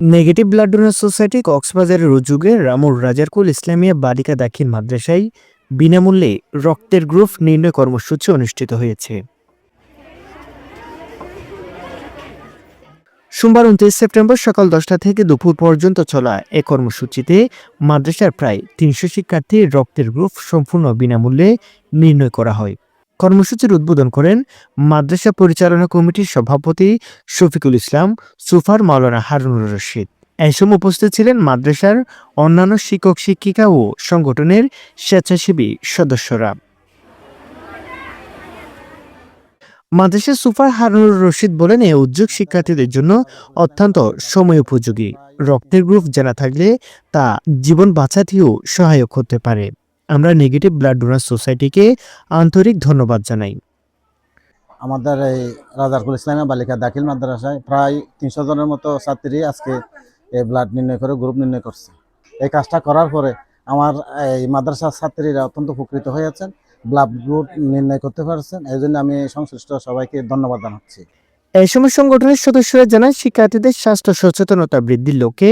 Negative blood donor society কক্সবাজারের উদ্যোগে রামুর রাজারকুল ইসলামিয়া বালিকা দাখিল মাদ্রাসায় বিনামূল্যে রক্তের গ্রুপ নির্ণয় কর্মসূচি অনুষ্ঠিত হয়েছে। সোমবার উনত্রিশ সেপ্টেম্বর সকাল দশটা থেকে দুপুর পর্যন্ত চলা এ কর্মসূচিতে মাদ্রাসার প্রায় তিনশো শিক্ষার্থীর রক্তের গ্রুপ সম্পূর্ণ বিনামূল্যে নির্ণয় করা হয়। কর্মসূচির উদ্বোধন করেন মাদ্রাসা পরিচালনা কমিটির সভাপতি শফিকুল ইসলাম, সুফার মাওলানা হারুনুর রশিদ। এই সময় উপস্থিত ছিলেন মাদ্রাসার অন্যান্য শিক্ষক, শিক্ষিকা ও সংগঠনের স্বেচ্ছাসেবী সদস্যরা। মাদ্রাসা সুফার হারুনুর রশিদ বলেন এই উদ্যোগ শিক্ষার্থীদের জন্য অত্যন্ত সময় উপযোগী। রক্তের গ্রুপ জানা থাকলে তা জীবন বাঁচাতেও সহায়ক হতে পারে। আমরা নেগেটিভ ব্লাড ডোনার সোসাইটিকে আন্তরিক ধন্যবাদ জানাই। আমাদের এই রাজারকুল ইসলামিয়া বালিকা দাখিল মাদ্রাসায় প্রায় তিনশো জনের মতো ছাত্রী আজকে এই ব্লাড নির্ণয় করে গ্রুপ নির্ণয় করছে। এই কাজটা করার পরে আমার এই মাদ্রাসার ছাত্রীরা অত্যন্ত উপকৃত হয়েছেন ব্লাড গ্রুপ নির্ণয় করতে পারছেন এই জন্য আমি সংশ্লিষ্ট সবাইকে ধন্যবাদ জানাচ্ছি। এই সময় সংগঠনের সদস্যরা জানান শিক্ষার্থীদের স্বাস্থ্য সচেতনতা বৃদ্ধির লক্ষ্যে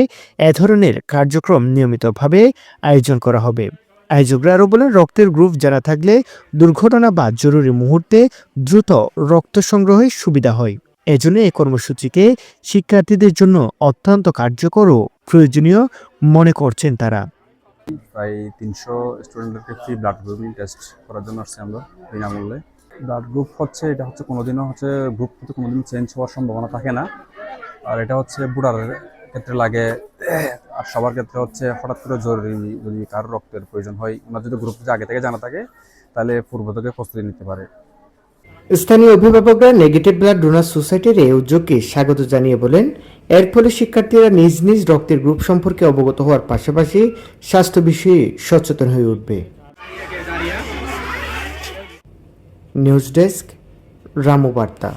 এ ধরনের কার্যক্রম নিয়মিতভাবে আয়োজন করা হবে। আয়োজকরা আরও বলেন, রক্তের গ্রুপ জানা থাকলে দুর্ঘটনা বা জরুরি মুহূর্তে দ্রুত রক্ত সংগ্রহের সুবিধা হয়। এজন্য এই কর্মসূচিকে শিক্ষার্থীদের জন্য অত্যন্ত কার্যকর ও প্রয়োজনীয় মনে করছেন তারা। প্রায় তিনশো স্টুডেন্টদেরকে ফ্রি ব্লাড গ্রুপিং টেস্ট করার জন্য আসছি আমরা বিনামূল্যে। ব্লাড গ্রুপ হচ্ছে, এটা হচ্ছে কোনোদিনও হচ্ছে গ্রুপ হচ্ছে কোনোদিনও চেঞ্জ হওয়ার সম্ভাবনা থাকে না। আর এটা হচ্ছে বুড়ার ক্ষেত্রে লাগে আর সবার ক্ষেত্রে হচ্ছে হঠাৎ করে জরুরি যদি কারোর রক্তের প্রয়োজন হয়, ওনার যদি গ্রুপ যদি আগে থেকে জানা থাকে, তাহলে পূর্ব থেকে প্রস্তুতি নিতে পারে। স্থানীয় অভিভাবকরা নেগেটিভ ব্লাড ডোনার সোসাইটির এই উদ্যোগকে স্বাগত জানিয়ে বলেন, এর ফলে শিক্ষার্থীরা নিজ নিজ রক্তের গ্রুপ সম্পর্কে অবগত হওয়ার পাশাপাশি স্বাস্থ্য বিষয়ে সচেতন হয়ে উঠবে। নিউজ ডেস্ক রামু বার্তা।